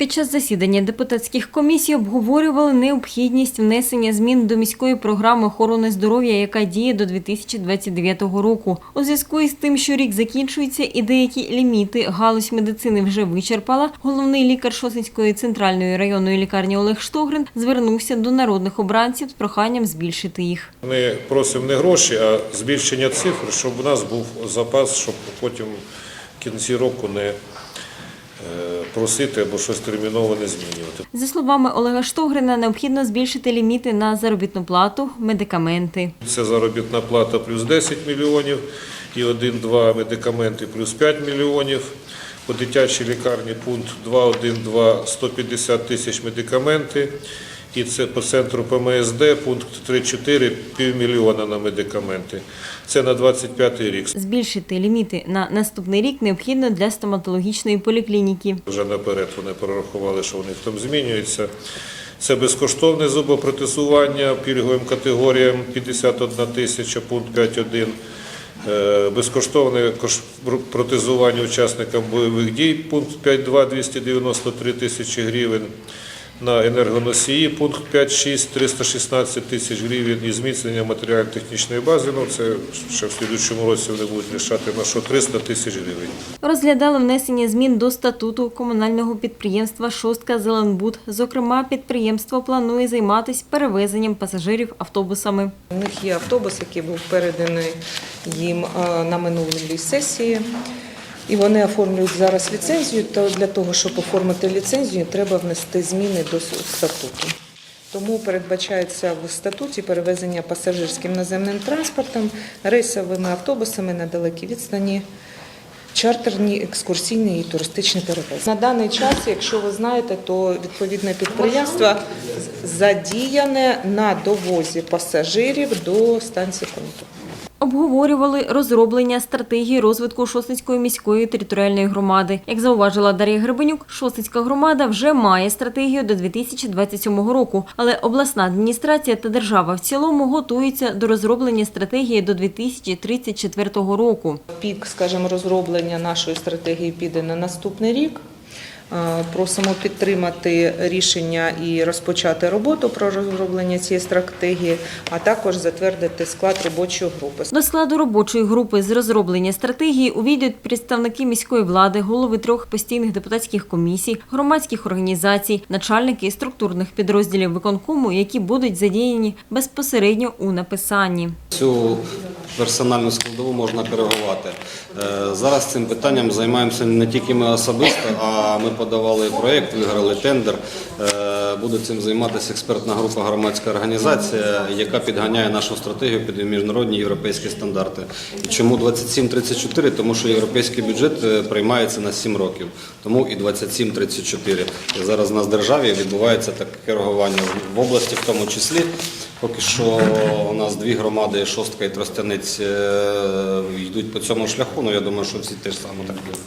Під час засідання депутатських комісій обговорювали необхідність внесення змін до міської програми охорони здоров'я, яка діє до 2029 року. У зв'язку із тим, що рік закінчується і деякі ліміти галузь медицини вже вичерпала, головний лікар Шосинської центральної районної лікарні Олег Штогрин звернувся до народних обранців з проханням збільшити їх. Ми просимо не гроші, а збільшення цифр, щоб у нас був запас, щоб потім в кінці року не е, просити або щось терміново не змінювати. За словами Олега Штогрина, необхідно збільшити ліміти на заробітну плату, медикаменти. Це заробітна плата плюс 10 мільйонів і 1-2 медикаменти плюс 5 мільйонів. По дитячій лікарні пункт 2.1.2 150 тисяч медикаменти. І це по центру ПМСД пункт 3.4 півмільйона на медикаменти. Це на 25 рік. Збільшити ліміти на наступний рік необхідно для стоматологічної поліклініки. Вже наперед вони прорахували, що у них там змінюється. Це безкоштовне зубопротезування пільговим категоріям 51 тисяча, пункт 5.1. Е, Безкоштовне протезування учасникам бойових дій, пункт 5.2 293 тисячі гривень. На енергоносії пункт 5.6 316 тисяч гривень і зміцнення матеріально-технічної бази. Ну це ще в слідчому році вони будуть рішати на що 300 тисяч гривень. Розглядали внесення змін до статуту комунального підприємства Шостка Зеленбуд. Зокрема, підприємство планує займатися перевезенням пасажирів автобусами. У них є автобус, який був переданий їм на минулій сесії. І вони оформлюють зараз ліцензію. То для того, щоб оформити ліцензію, треба внести зміни до статуту. Тому передбачається в статуті перевезення пасажирським наземним транспортом, рейсовими автобусами на далекій відстані, чартерні, екскурсійні і туристичні перевезення. На даний час, якщо ви знаєте, то відповідне підприємство задіяне на довозі пасажирів до станції пункту. Обговорювали розроблення стратегії розвитку Шосницької міської територіальної громади. Як зауважила Дар'я Гребенюк, Шосницька громада вже має стратегію до 2027 року, але обласна адміністрація та держава в цілому готуються до розроблення стратегії до 2034 року. Пік, скажімо, розроблення нашої стратегії піде на наступний рік. Е, Просимо підтримати рішення і розпочати роботу про розроблення цієї стратегії, а також затвердити склад робочої групи. До складу робочої групи з розроблення стратегії увійдуть представники міської влади, голови трьох постійних депутатських комісій, громадських організацій, начальники структурних підрозділів виконкому, які будуть задіяні безпосередньо у написанні. Цю персональну складову можна коригувати. Е, Зараз цим питанням займаємося не тільки ми особисто, а ми подавали проєкт, виграли тендер. Е, Буде цим займатися експертна група громадська організація, яка підганяє нашу стратегію під міжнародні європейські стандарти. І Чому 2734? Тому що європейський бюджет е, приймається на 7 років, тому і 2734. І зараз у нас в державі відбувається таке коригування в області, в тому числі. Поки що у нас дві громади, шостка і Тростянець, е, йдуть по цьому шляху. Ну я думаю, що всі теж саме так будуть.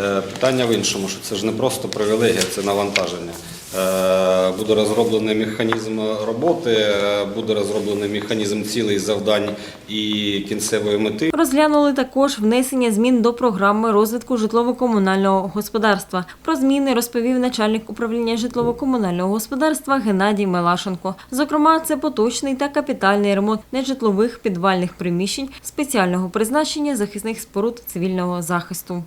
Е, Питання в іншому, що це ж не просто привілегія, це навантаження. Е, Буде розроблений механізм роботи, е, буде розроблений механізм цілей, завдань і кінцевої мети. Розглянули також внесення змін до програми розвитку житлово-комунального господарства. Про зміни розповів начальник управління житлово-комунального господарства Геннадій Мелашенко. Зокрема, це поточний та капітальний ремонт нежитлових підвальних приміщень спеціального призначення захисних споруд цивільного захисту.